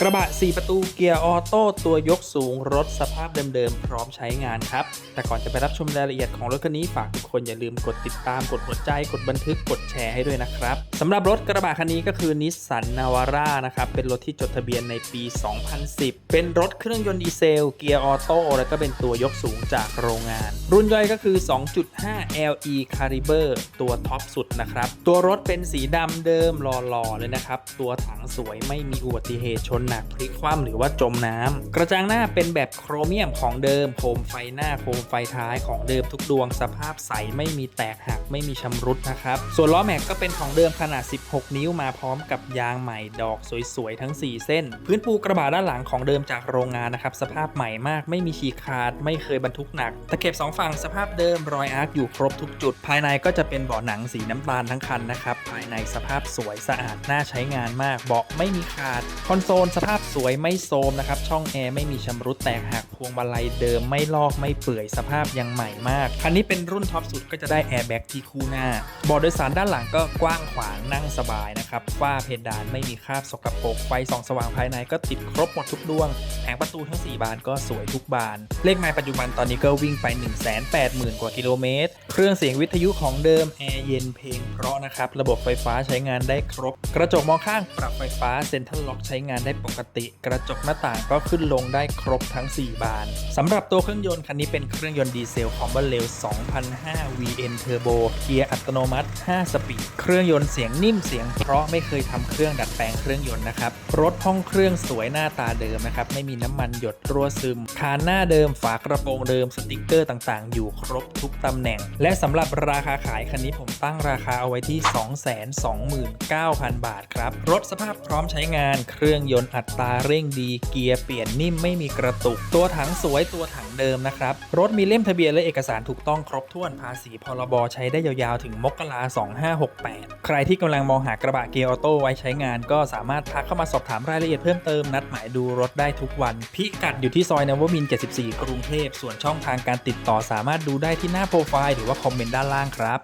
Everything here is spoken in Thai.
กระบะ 4 ประตูเกียร์ออโต้ตัวยกสูงรถสภาพเดิมๆ พร้อมใช้งานครับ แต่ก่อนจะไปรับชมรายละเอียดของรถคันนี้ฝากทุกคนอย่าลืมกดติดตามกดหัวใจ กดบันทึกกดแชร์ให้ด้วยนะครับสำหรับรถกระบะคันนี้ก็คือนิสสันนาวาร่านะครับ เป็นรถที่จดทะเบียนในปี 2010 เป็นรถเครื่องยนต์ดีเซล เกียร์ออโต้แล้วก็เป็นตัวยกสูงจากโรงงาน รุ่นย่อยก็คือ 2.5 LE Caliber ตัวท็อปสุดนะครับตัวรถเป็นสีดำเดิมหล่อๆเลยนะครับตัวถังสวยไม่มีอุบัติเหตุชนหนักพลิกคว่ำหรือว่าจมน้ำกระจังหน้าเป็นแบบโครเมียมของเดิมโคมไฟหน้าโคมไฟท้ายของเดิมทุกดวงสภาพใสไม่มีแตกหักไม่มีชำรุดนะครับ ส่วนล้อแม็กก็เป็นของเดิมขนาด 16 นิ้วมาพร้อมกับยางใหม่ดอกสวยๆทั้ง 4 เส้น พื้นปูกระบะด้านหลังของเดิมจากโรงงานนะครับสภาพใหม่มากไม่มีฉีกขาดไม่เคยบรรทุกหนัก ตะเข็บสองฝั่งสภาพเดิมรอยอาร์คอยู่ครบทุกจุด ภายในก็จะเป็นเบาะหนังสีน้ำตาลทั้งคันนะครับภายในสภาพสวยสะอาดน่าใช้งานมากเบาะไม่มีขาดคอนโซลสภาพสวยไม่โทรมนะครับ ช่องแอร์ไม่มีชำรุดแตกหักพวงมาลัยเดิมไม่ลอกไม่เปื่อยสภาพยังใหม่มาก คันนี้เป็นรุ่นท็อปสุดก็จะได้แอร์แบ็กที่คู่หน้าเบาะโดยสารด้านหลังก็กว้างขวางนั่งสบายนะครับฝ้าเพดานไม่มีคราบสกปรกไฟส่องสว่างภายในก็ติดครบหมดทุกดวง แผงประตูทั้ง 4 บานก็สวยทุกบาน เลขไมล์ปัจจุบันตอนนี้ก็วิ่งไป 1 8 0 0 0 0 กว่ากิโลเมตร เครื่องเสียงวิทยุของเดิม แอร์เย็นเพลงเพราะนะครับ ระบบไฟฟ้าใช้งานได้ครบ กระจกมองข้างปรับไฟฟ้าเซ็นทรัลล็อกใช้งานได้ปกติ กระจกหน้าต่างก็ขึ้นลงได้ครบทั้ง 4 บานสำหรับตัวเครื่องยนต์คันนี้เป็นเครื่องยนต์ดีเซลคอมเบอร์เรล2005 VN Turbo เกียร์อัตโนมัติ 5 สปีด เครื่องยนต์เสียงนิ่มเสียงเพราะไม่เคยทำเครื่องดัดแปลงเครื่องยนต์นะครับรถห้องเครื่องสวยหน้าตาเดิมนะครับไม่มีน้ำมันหยดรั่วซึม คานหน้าเดิมฝากระโปรงเดิมสติกเกอร์ต่างๆ อยู่ครบทุกตำแหน่ง และสำหรับราคาขายคันนี้ผมตั้งราคาเอาไว้ที่ 229,000 บาทครับ รถสภาพพร้อมใช้งานเครื่องยนต์อัตราเร่งดี เกียร์เปลี่ยนนิ่มไม่มีกระตุก ตัวถังสวยตัวถังเดิมนะครับ รถมีเล่มทะเบียนและเอกสารถูกต้องครบถ้วนภาษีพรบใช้ได้ยาวๆ ถึงมกรา2568 ใครที่กำลังมองหากระบะเกียร์ออโต้ไว้ใช้งาน ก็สามารถทักเข้ามาสอบถามรายละเอียดเพิ่มเติมนัดหมายดูรถได้ทุกวันพิกัดอยู่ที่ซอยนวมิน 74 กรุงเทพ ส่วนช่องทางการติดต่อสามารถดูได้ที่หน้าโปรไฟล์หรือว่าคอมเมนต์ด้านล่างครับ